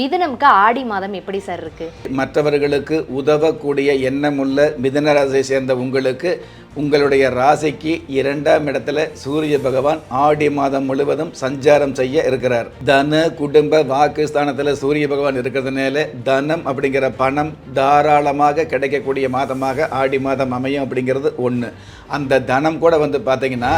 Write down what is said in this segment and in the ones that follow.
மிதுனம்க்கு ஆடி மாதம் எப்படி சார் இருக்கு? மற்றவர்களுக்கு உதவக்கூடிய எண்ணமுள்ள மிதுன ராசியை சேர்ந்த உங்களுக்கு உங்களுடைய ராசிக்கு இரண்டாம் இடத்துல சூரிய பகவான் ஆடி மாதம் முழுவதும் சஞ்சாரம் செய்ய இருக்கிறார். தன குடும்ப வாக்குஸ்தானத்தில் சூரிய பகவான் இருக்கிறதுனால தனம் அப்படிங்கிற பணம் தாராளமாக கிடைக்கக்கூடிய மாதமாக ஆடி மாதம் அமையும் அப்படிங்கிறது ஒன்று அந்த தனம் கூட வந்து பார்த்தீங்கன்னா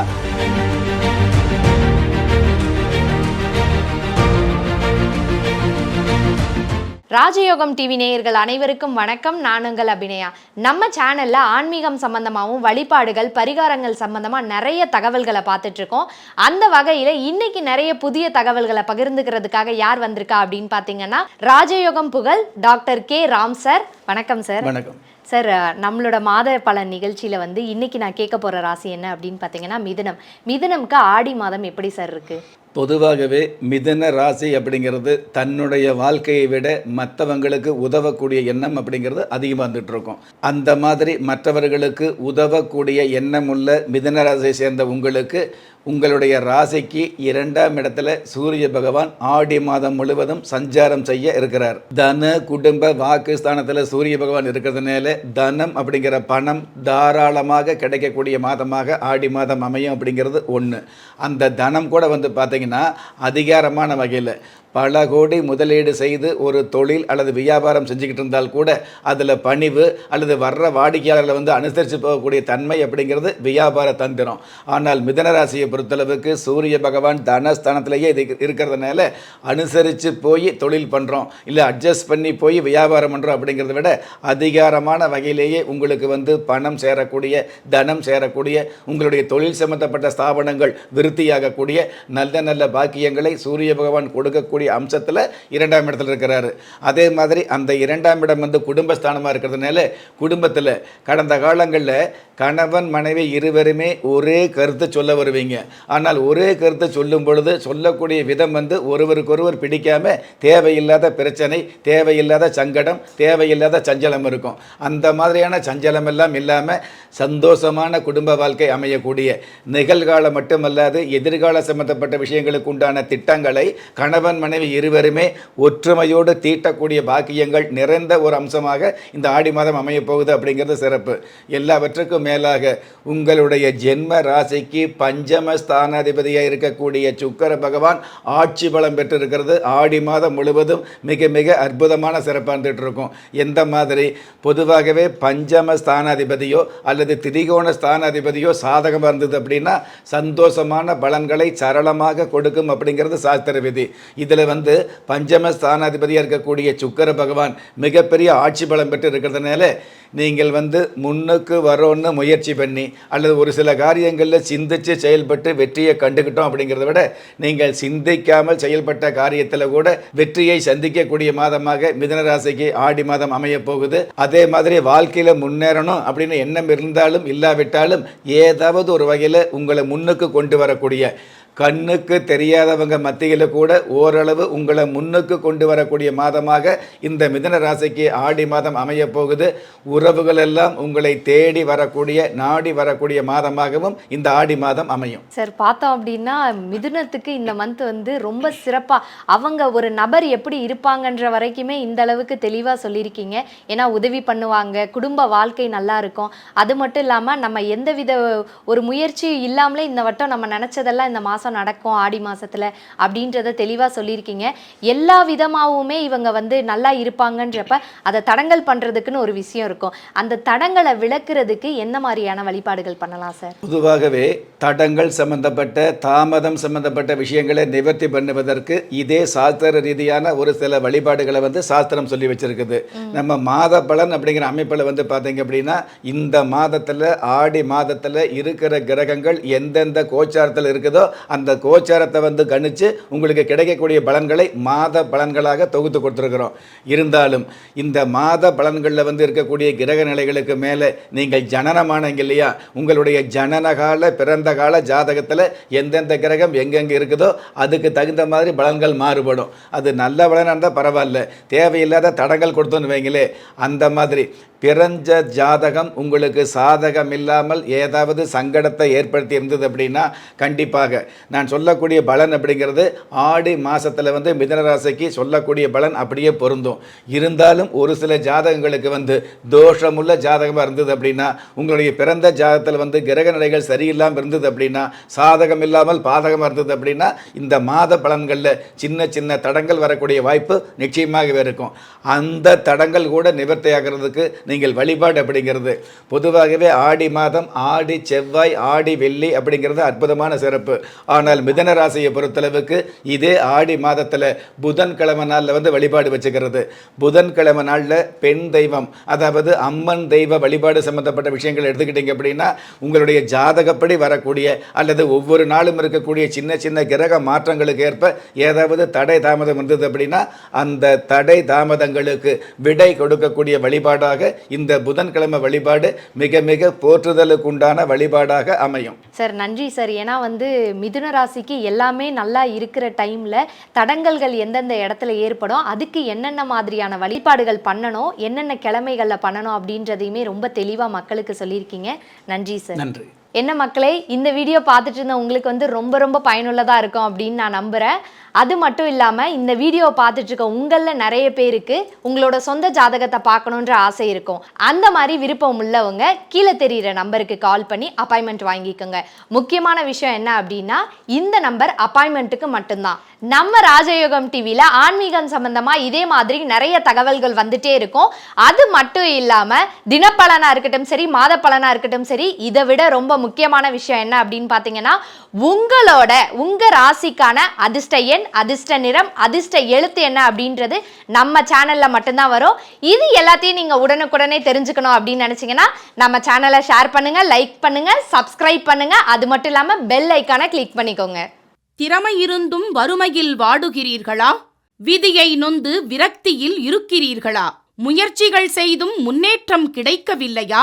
ராஜயோகம் டிவி நேயர்கள் அனைவருக்கும் வணக்கம். நான் உங்கள் அபிநயா. நம்ம சேனல்ல ஆன்மீகம் சம்பந்தமாகவும் வழிபாடுகள் பரிகாரங்கள் சம்பந்தமா நிறைய தகவல்களை பார்த்துட்டு இருக்கோம் அந்த வகையில இன்னைக்கு நிறைய புதிய தகவல்களை பகிர்ந்துக்கிறதுக்காக யார் வந்திருக்கா அப்படின்னு பார்த்தீங்கன்னா ராஜயோகம் புகழ் டாக்டர் கே. ராம் சார் வணக்கம் சார் வணக்கம். சார் நம்மளோட மாத பலன் நிகழ்ச்சியில வந்து இன்னைக்கு நான் கேட்க போற ராசி என்ன அப்படின்னு பார்த்தீங்கன்னா மிதுனம். மிதுனம்க்கு ஆடி மாதம் எப்படி சார் இருக்கு? பொதுவாகவே மிதன ராசி அப்படிங்கிறது தன்னுடைய வாழ்க்கையை விட மற்றவங்களுக்கு உதவக்கூடிய எண்ணம் அப்படிங்கிறது அதிகமாக வந்துட்டு இருக்கும். அந்த மாதிரி மற்றவர்களுக்கு உதவக்கூடிய எண்ணம் உள்ள மிதன ராசியை சேர்ந்த உங்களுக்கு உங்களுடைய ராசிக்கு இரண்டாம் இடத்துல சூரிய பகவான் ஆடி மாதம் முழுவதும் சஞ்சாரம் செய்ய இருக்கிறார். தன குடும்ப வாக்குஸ்தானத்தில் சூரிய பகவான் இருக்கிறதுனால தனம் அப்படிங்கிற பணம் தாராளமாக கிடைக்கக்கூடிய மாதமாக ஆடி மாதம் அமையும் அப்படிங்கிறது ஒன்று அந்த தனம் கூட வந்து பார்த்திங்கன்னா அதிகாரமான வகையில் பல கோடி முதலீடு செய்து ஒரு தொழில் அல்லது வியாபாரம் செஞ்சுக்கிட்டு இருந்தால் கூட அதில் பணிவு அல்லது வர்ற வாடிக்கையாளர்களை வந்து அனுசரித்து போகக்கூடிய தன்மை அப்படிங்கிறது வியாபார தந்திரம். ஆனால் மிதனராசியை பொறுத்தளவுக்கு சூரிய பகவான் தனஸ்தானத்திலேயே இது இருக்கிறதுனால அனுசரித்து போய் தொழில் பண்ணுறோம் இல்லை அட்ஜஸ்ட் பண்ணி போய் வியாபாரம் பண்ணுறோம் அப்படிங்கிறத விட அதிகாரமான வகையிலேயே உங்களுக்கு வந்து பணம் சேரக்கூடிய தனம் சேரக்கூடிய உங்களுடைய தொழில் சம்பந்தப்பட்ட ஸ்தாபனங்கள் விருத்தியாகக்கூடிய நல்ல நல்ல பாக்கியங்களை சூரிய பகவான் கொடுக்கக்கூடிய அம்சத்தில் இரண்டாம் இடத்துல இருக்கிறாரு. அதே மாதிரி அந்த இரண்டாம் இடம் வந்து குடும்பஸ்தானமாக இருக்கிறதுனால குடும்பத்தில் கடந்த காலங்களில் கணவன் மனைவி இருவருமே ஒரே கருத்து சொல்ல வருவீங்க. ஆனால் ஒரே கருத்தை சொல்லும் பொழுது சொல்லக்கூடிய விதம் வந்து ஒருவருக்கொருவர் பிடிக்காம தேவையில்லாத பிரச்சனை தேவையில்லாத சங்கடம் தேவையில்லாத சஞ்சலம் இருக்கும். அந்த மாதிரியான சஞ்சலம் எல்லாம் இல்லாமல் சந்தோஷமான குடும்ப வாழ்க்கை அமையக்கூடிய நிகழ்காலம் மட்டுமல்லாது எதிர்கால சம்பந்தப்பட்ட விஷயங்களுக்கு உண்டான திட்டங்களை கணவன் மனைவி இருவருமே ஒற்றுமையோடு தீட்டக்கூடிய பாக்கியங்கள் நிறைந்த ஒரு அம்சமாக இந்த ஆடி மாதம் அமையப் போகுது அப்படிங்கிறது சிறப்பு. எல்லாவற்றுக்கும் மேலாக உங்களுடைய ஜென்ம ராசிக்கு பஞ்சம ஸ்தானாதிபதியாக இருக்கக்கூடிய சுக்கர பகவான் ஆட்சி பலம் பெற்றிருக்கிறது. ஆடி மாதம் முழுவதும் மிக மிக அற்புதமான சிறப்பாக இருக்கும் எந்த மாதிரி? பொதுவாகவே பஞ்சம ஸ்தானாதிபதியோ அல்லது திரிகோண ஸ்தானாதிபதியோ சாதகமாக இருந்தது அப்படின்னா சந்தோஷமான பலன்களை சரளமாக கொடுக்கும் அப்படிங்கிறது சாஸ்திர விதி. இதில் வந்து பஞ்சம ஸ்தானாதிபதியாக இருக்கக்கூடிய சுக்கர பகவான் மிகப்பெரிய ஆட்சி பலம் பெற்று இருக்கிறதுனால நீங்கள் வந்து முன்னுக்கு வரோன்னு முயற்சி பண்ணி அல்லது ஒரு சில காரியங்களில் சிந்தித்து செயல்பட்டு வெற்றியை கண்டுக்கிட்டோம் அப்படிங்கிறத விட நீங்கள் சிந்திக்காமல் செயல்பட்ட காரியத்தில் கூட வெற்றியை சந்திக்கக்கூடிய மாதமாக மிதனராசிக்கு ஆடி மாதம் அமைய போகுது. அதே மாதிரி வாழ்க்கையில் முன்னேறணும் அப்படின்னு எண்ணம் இருந்தாலும் இல்லாவிட்டாலும் ஏதாவது ஒரு வகையில் உங்களை முன்னுக்கு கொண்டு வரக்கூடிய கண்ணுக்கு தெரியாதவங்க மத்தியில் கூட ஓரளவு உங்களை முன்னுக்கு கொண்டு வரக்கூடிய மாதமாக இந்த மிதன ராசிக்கு ஆடி மாதம் அமையப் போகுது. உறவுகள் எல்லாம் உங்களை தேடி வரக்கூடிய நாடி வரக்கூடிய மாதமாகவும் இந்த ஆடி மாதம் அமையும். சார் பார்த்தோம் அப்படின்னா மிதுனத்துக்கு இந்த மந்த் வந்து ரொம்ப சிறப்பாக அவங்க ஒரு நபர் எப்படி இருப்பாங்கன்ற வரைக்குமே இந்த அளவுக்கு தெளிவாக சொல்லியிருக்கீங்க. ஏன்னா உதவி பண்ணுவாங்க குடும்ப வாழ்க்கை நல்லா இருக்கும். அது மட்டும் இல்லாமல் நம்ம எந்தவித ஒரு முயற்சி இல்லாமலே இந்த வட்டம் நம்ம நினச்சதெல்லாம் இந்த மாதம் மாசம் நடக்கும் ஆடி மாசத்துல அப்படின்றத தெளிவா சொல்லியிருக்கீங்க. எல்லா விதமாகவுமே இவங்க வந்து நல்லா இருப்பாங்கன்றப்ப அதை தடங்கல் பண்றதுக்குன்னு ஒரு விஷயம் இருக்கும். அந்த தடங்களை விளக்குறதுக்கு எந்த மாதிரியான வழிபாடுகள் பண்ணலாம் சார்? பொதுவாகவே தடங்கள் சம்பந்தப்பட்ட தாமதம் சம்பந்தப்பட்ட விஷயங்களை நிவர்த்தி பண்ணுவதற்கு இதே சாஸ்திர ரீதியான ஒரு சில வழிபாடுகளை வந்து சாஸ்திரம் சொல்லி வச்சிருக்குது. நம்ம மாத பலன் அப்படிங்கிற அமைப்பில் வந்து பார்த்தீங்க அப்படின்னா இந்த மாதத்தில் ஆடி மாதத்தில் இருக்கிற கிரகங்கள் எந்தெந்த கோச்சாரத்தில் இருக்குதோ அந்த கோச்சாரத்தை வந்து கணித்து உங்களுக்கு கிடைக்கக்கூடிய பலன்களை மாத பலன்களாக தொகுத்து கொடுத்துருக்குறோம். இருந்தாலும் இந்த மாத பலன்களில் வந்து இருக்கக்கூடிய கிரக நிலைகளுக்கு மேலே நீங்கள் ஜனனமானங்க இல்லையா? உங்களுடைய ஜனனகால பிறந்த கால ஜாதகத்தில் எந்தெந்த கிரகம் எங்கெங்கே இருக்குதோ அதுக்கு தகுந்த மாதிரி பலன்கள் மாறுபடும். அது நல்ல பலனாக இருந்தால் பரவாயில்ல. தேவையில்லாத தடங்கள் கொடுத்தோன்னு வைங்களே அந்த மாதிரி பிறஞ்ச ஜாதகம் உங்களுக்கு சாதகம் இல்லாமல் ஏதாவது சங்கடத்தை ஏற்படுத்தி இருந்தது அப்படின்னா கண்டிப்பாக. நான் சொல்லக்கூடிய பலன் அப்படிங்கிறது ஆடி மாதத்தில் வந்து மிதனராசிக்கு சொல்லக்கூடிய பலன் அப்படியே பொருந்தும். இருந்தாலும் ஒரு சில ஜாதகங்களுக்கு வந்து தோஷமுள்ள ஜாதகமாக இருந்தது அப்படின்னா உங்களுடைய பிறந்த ஜாதகத்தில் வந்து கிரக நிலைகள் சரியில்லாமல் இருந்தது அப்படின்னா சாதகம் இல்லாமல் பாதகமாக இருந்தது அப்படின்னா இந்த மாத பலன்களில் சின்ன சின்ன தடங்கள் வரக்கூடிய வாய்ப்பு நிச்சயமாகவே இருக்கும். அந்த தடங்கள் கூட நிவர்த்தியாகிறதுக்கு நீங்கள் வழிபாடு அப்படிங்கிறது. பொதுவாகவே ஆடி மாதம் ஆடி செவ்வாய் ஆடி வெள்ளி அப்படிங்கிறது அற்புதமான சிறப்பு. ஆனால் மிதன ராசியை பொறுத்தளவுக்கு இதே ஆடி மாதத்தில் புதன்கிழமை நாளில் வந்து வழிபாடு வச்சுக்கிறது. புதன்கிழமை நாளில் பெண் தெய்வம் அதாவது அம்மன் தெய்வ வழிபாடு சம்பந்தப்பட்ட விஷயங்கள் எடுத்துக்கிட்டீங்க அப்படின்னா உங்களுடைய ஜாதகப்படி வரக்கூடிய அல்லது ஒவ்வொரு நாளும் இருக்கக்கூடிய சின்ன சின்ன கிரக மாற்றங்களுக்கு ஏற்ப ஏதாவது தடை தாமதம் இருந்தது அப்படின்னா அந்த தடை தாமதங்களுக்கு விடை கொடுக்கக்கூடிய வழிபாடாக இந்த புதன்கிழமை வழிபாடு மிக மிக போற்றுதலுக்கு உண்டான வழிபாடாக அமையும். சார் நன்றி சார். ஏன்னா வந்து மிதுன ராசிக்கு எல்லாமே நல்லா இருக்கிற டைம்ல தடங்கல்கள் எந்தெந்த இடத்துல ஏற்படும் அதுக்கு என்னென்ன மாதிரியான வழிபாடுகள் பண்ணணும் என்னென்ன கிழமைகளில் பண்ணணும் அப்படின்றதையுமே ரொம்ப தெளிவா மக்களுக்கு சொல்லியிருக்கீங்க. நன்றி சார். நன்றி. என்ன மக்களே இந்த வீடியோ பார்த்துட்டு இருந்த உங்களுக்கு வந்து ரொம்ப ரொம்ப பயனுள்ளதாக இருக்கும் அப்படின்னு நான் நம்புகிறேன் அது மட்டும் இல்லாமல் இந்த வீடியோவை பார்த்துட்டு இருக்க உங்களில் நிறைய பேருக்கு உங்களோட சொந்த ஜாதகத்தை பார்க்கணுன்ற ஆசை இருக்கும். அந்த மாதிரி விருப்பம் உள்ளவங்க கீழே தெரிகிற நம்பருக்கு கால் பண்ணி அப்பாயின்மெண்ட் வாங்கிக்கோங்க. முக்கியமான விஷயம் என்ன அப்படின்னா இந்த நம்பர் அப்பாயின்மெண்ட்டுக்கு மட்டும்தான். நம்ம ராஜயோகம் டிவியில் ஆன்மீகம் சம்பந்தமாக இதே மாதிரி நிறைய தகவல்கள் வந்துட்டே இருக்கும். அது மட்டும் இல்லாமல் தினப்பலனாக இருக்கட்டும் சரி மாத பலனாக இருக்கட்டும் சரி இதை விட ரொம்ப முக்கியமான விஷயம் என்ன அப்படின்னு பார்த்தீங்கன்னா உங்களோட உங்கள் ராசிக்கான அதிர்ஷ்ட எண் அதிர்ஷ்ட நிறம் அதிர்ஷ்ட எழுத்து என்ன அப்படின்றது நம்ம சேனலில் மட்டும்தான் வரும். இது எல்லாத்தையும் நீங்கள் உடனுக்குடனே தெரிஞ்சுக்கணும் அப்படின்னு நினச்சிங்கன்னா நம்ம சேனலை ஷேர் பண்ணுங்கள் லைக் பண்ணுங்கள் சப்ஸ்கிரைப் பண்ணுங்கள் அது மட்டும் இல்லாமல் பெல் ஐக்கானை கிளிக் பண்ணிக்கோங்க. திறமை இருந்தும் வறுமையில் வாடுகிறீர்களா? விதியை நொந்து விரக்தியில் இருக்கிறீர்களா? முயற்சிகள் செய்தும் முன்னேற்றம் கிடைக்கவில்லையா?